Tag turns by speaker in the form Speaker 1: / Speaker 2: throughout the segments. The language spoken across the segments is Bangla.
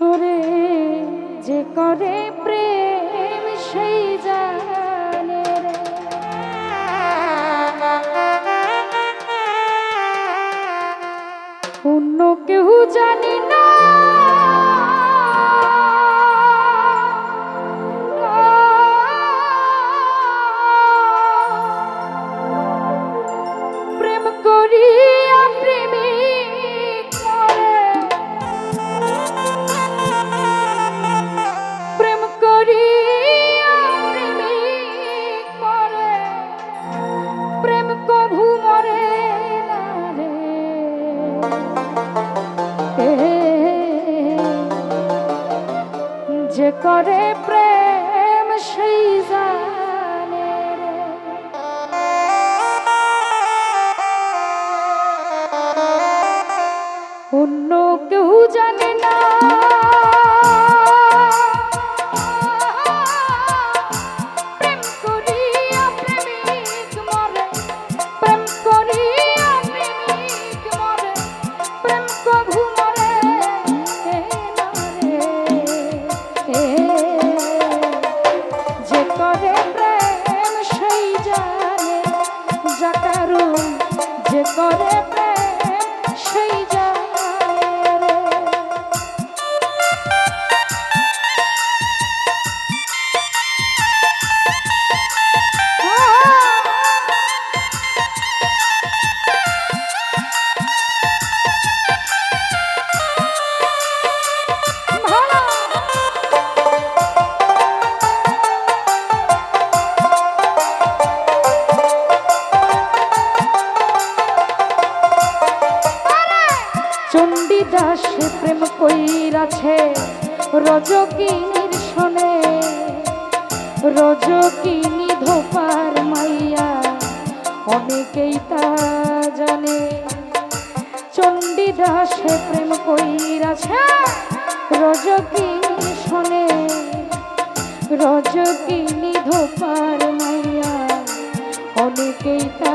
Speaker 1: করে যে করে প্রেম prayer, my Jesus. আছে রজকিনীর শোনে। রজকিনী ধোপার মাইয়া অনেকেই তা জানে। চণ্ডীদাসে প্রেম কইরাছে রজকিনী শোনে। রজকিনী ধোপার মাইয়া অনেকেই তা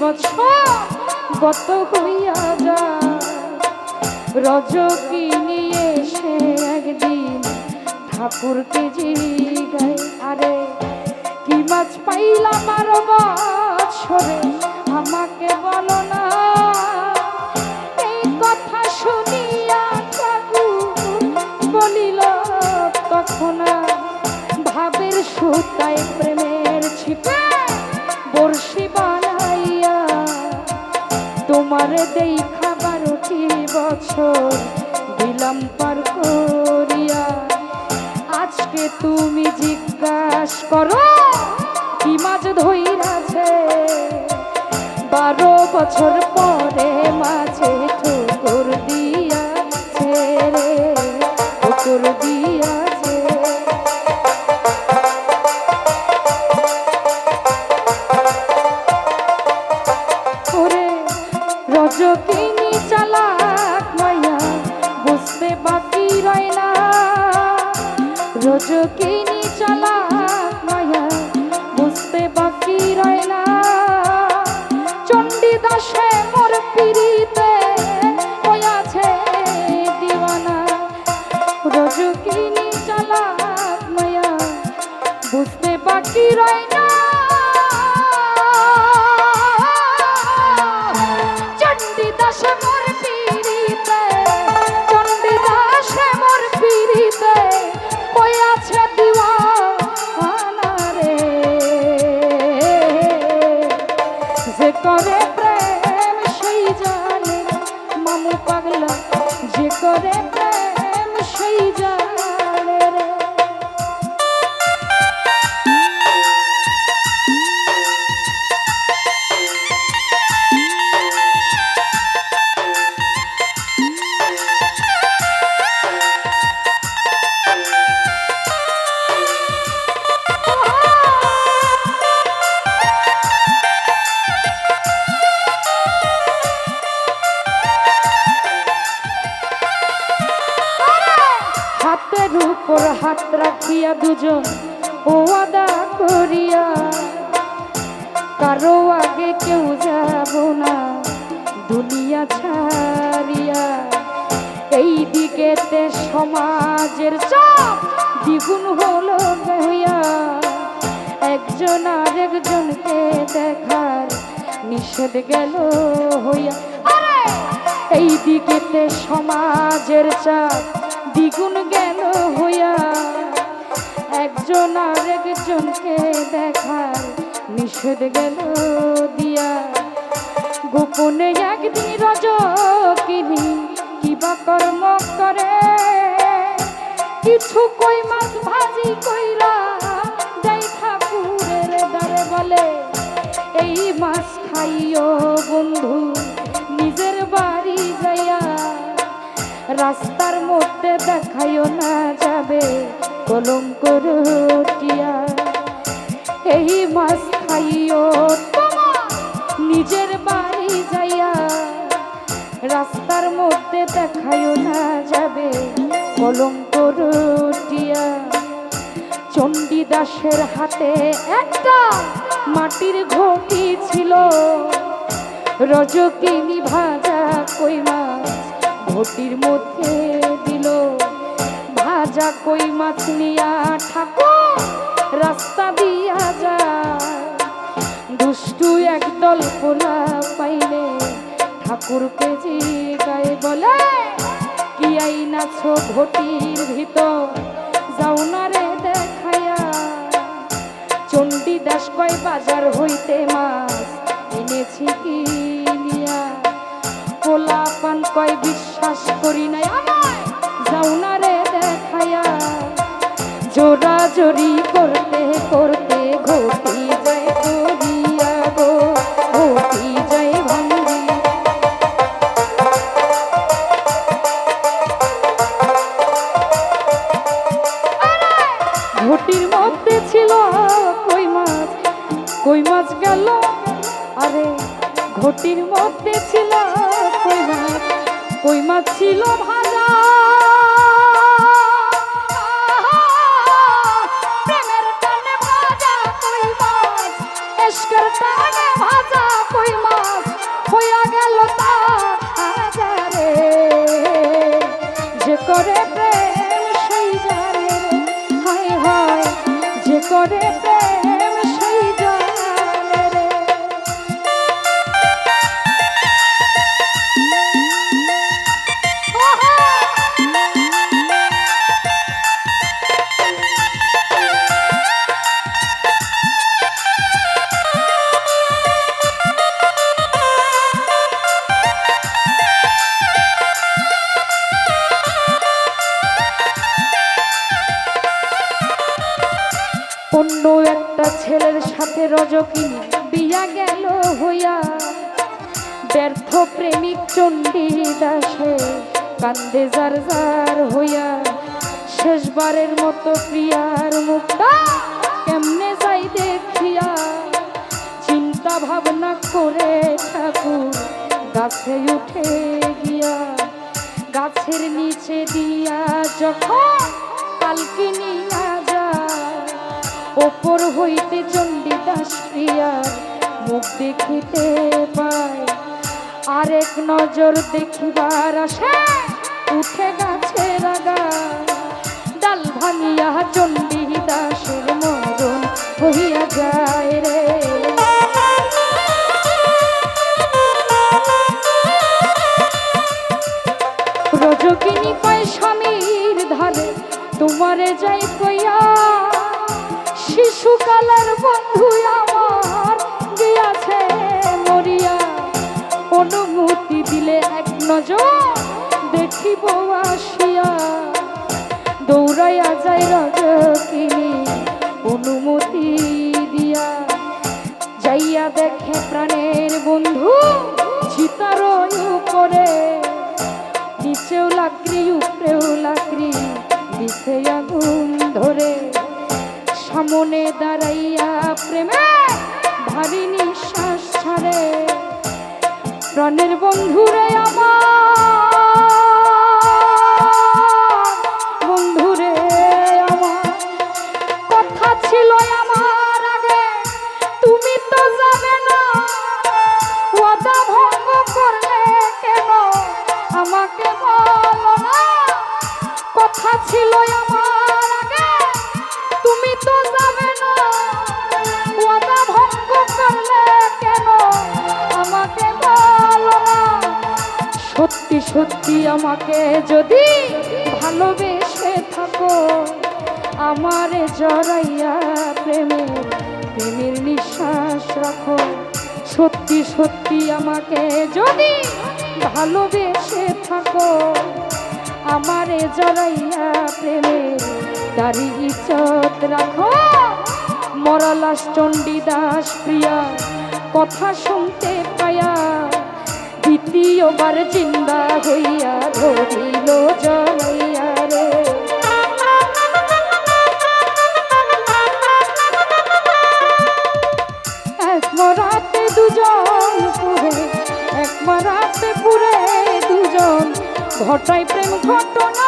Speaker 1: বছর গত হইয়া যা রজকি নিয়ে সে একদিন ঠাকুরকে জিগাই আরে, কি মাছ পাইলাম আর বছরে? আমাকে বলো না কি মাছ ধইরাছে? বারো বছর পরে মাছে ঠুকুর দিয়াছে রে, ঠুকুর দিয়াছে। ওরে, রজকিনী চালাক মাইয়া, বুঝতে বাকি রয় না। রজকিনী চালাক উপর হাত রাখিয়া দুজন ও আদা করিয়া, কারও আগে কেউ যাব না, দুনিয়া ছাড়িয়া। এই দিকেতে সমাজের চাপ দ্বিগুণ হলো হইয়া, একজন আর একজনকে দেখার নিষেধ গেল হইয়া। এই দিকেতে সমাজের চাপ দ্বিগুণ গেল হইয়া একজন আর একজনকে দেখার নিষেধ গেল দিয়া। গোপনে একদিন রজকিনি কিবা কর্ম করে। কিছু কই মাছ ভাজি কইরা যাই ঠাকুরের দ্বারে বলে এই মাছ খাইও বন্ধু, নিজের বাড়ি যাইয়া রাস্তার মধ্যে দেখাইও না যাবে কলঙ্ক রটিয়া। এই মাছ খাইও নিজের বাড়ি যাইয়া। রাস্তার মধ্যে দেখাইও না যাবে কলঙ্ক রটিয়া। চণ্ডীদাসের হাতে একটা মাটির ঘটি ছিল। রজকিনী ভাজা কই মাছ ঘটির মধ্যে দিল। ভাজা কই মাছ নিয়া ঠাকুর, রাস্তা দিয়া যায়। দুষ্টু একদল পোলা পাইলে ঠাকুর ঠাকুরকে জিগায় বলে, কি আইনাছ ঘটির ভিতর, যাও না রে দেখায়া। চণ্ডীদাস কয়, বাজার হইতে মাছ এনেছি কিনিয়া পোলা পান কয় বিশ্বাস জোরি করতে করতে ঘটি যায় করিয়া গো ঘটি যায় ভাঙ্গি ঘটির মধ্যে ছিল কই মাছ কই মাছ গেল? আরে! ঘটির মধ্যে ছিল কই মাছ কই মাছ ছিল ভাজা সাথে বিয়া গেল হইয়া। ব্যর্থ প্রেমিক চণ্ডী দাসে কান্দে যার যার হইয়া। শেষবারের মতো প্রিয়ার মুখটা কেমনে যাই দেখিয়া। চিন্তা ভাবনা করে ঠাকুর গাছে উঠে গিয়া। গাছের নিচে দিয়া যখন কালকে নিয়া ওপর হইতে চণ্ডীদাস প্রিয়ার মুখ দেখিতে পায়। আরেক নজর দেখিবার আসে উঠে গাছে রাগা। ডাল ভাঙিয়া চণ্ডীদাসের মরণ হইয়া যায় রে। রজকিনী পায় স্বামীর ধারে তোমারে যাই কইয়া শিশুকালের বন্ধু আমার গিয়াছে মরিয়া। অনুমতি দিলে এক নজর দেখিব আসিয়া। দৌড়াইয়া যাই রজকিনী, অনুমতি দিয়া। যাইয়া দেখে প্রাণের বন্ধু চিতার করে নিচেও লাকড়ি, উপরেও লাকড়ি দিছে আগুন ধরে। সামনে দাঁড়াইয়া প্রেমে ভারী নিঃশ্বাস ছাড়ে। প্রাণের বন্ধুরে আমার সত্যি আমাকে যদি ভালোবেসে থাকো? আমারে জড়াইয়া প্রেমের প্রেমের নিঃশ্বাস রাখো। সত্যি সত্যি আমাকে যদি ভালোবেসে থাকো, আমারে জড়াইয়া প্রেমের তারি ইচ্ছত রাখো। মরালাস চণ্ডীদাস প্রিয়া, কথা শুনতে পায়া দ্বিতীয়বার চিন্তা হইয়া ধরিল জনাইয়া রে। এক মরাতে দুজন পুরে, এক মরাতে পুরে দুজন। ঘটাই প্রেম ঘটনা